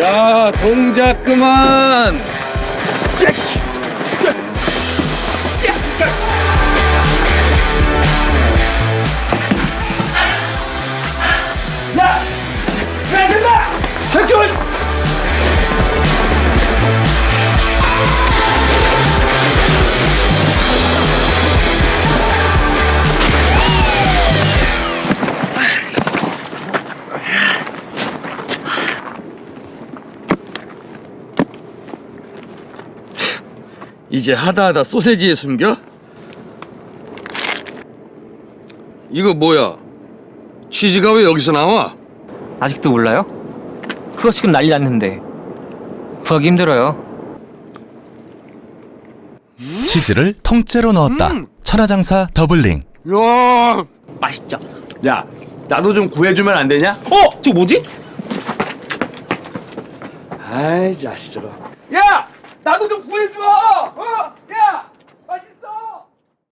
야, 동작 그만. 이제 하다하다 소세지에 숨겨? 이거 뭐야? 치즈가 왜 여기서 나와? 아직도 몰라요? 그거 지금 난리 났는데 구하기 힘들어요. 치즈를 통째로 넣었다. 천하장사 더블링. 야, 맛있죠? 야, 나도 좀 구해주면 안 되냐? 어? 저 뭐지? 아이 자식 저거. 야, 나도 좀 구해줘. 어?